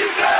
kimse Bazen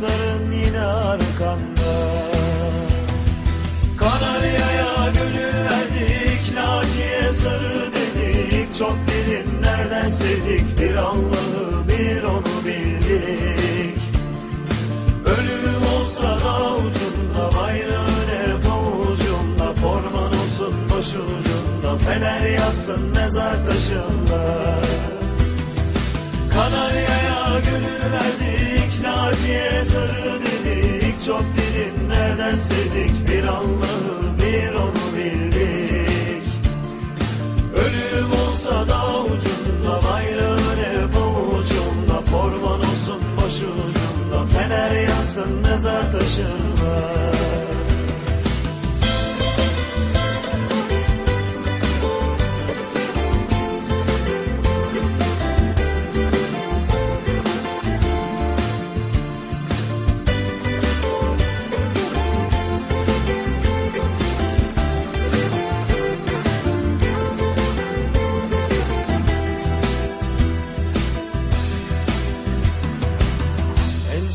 Taraftarın yine arkanda. Kanarya'ya gönül verdik Naciye sarı dedik. Çok derinlerden sevdik Bir Allah'ı bir onu bildik. Ölüm olsa da ucunda bayrağın hep avucunda. Forman olsun başucunda Fener yazsın mezar taşında. Kanarya'ya gönül verdik Naciye sarı dedik Çok derinlerden sevdik? Bir Allah'ı bir onu bildik. Ölüm olsa da ucunda Bayrağın hep avucunda Forman olsun başucunda Fener yazsın mezar taşında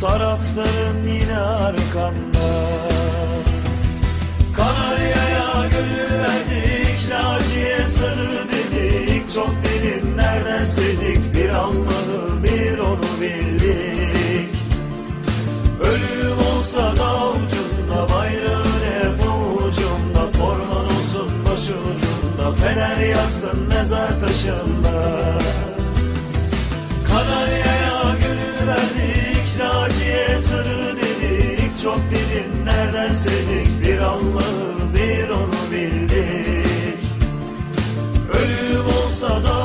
Taraftarın yine arkanda. Kanarya'ya gönül verdik Naciye sarı dedik. Çok derinlerden sevdik? Bir Allah'ı bir onu bildik. Ölüm olsa da ucunda bayrağın hep ucunda. Forman olsun başucunda Fener yazsın mezar taşında. Kanarya'ya Çok derinlerden sevdik? Bir Allah'ı bir onu bildik. Ölüm olsa da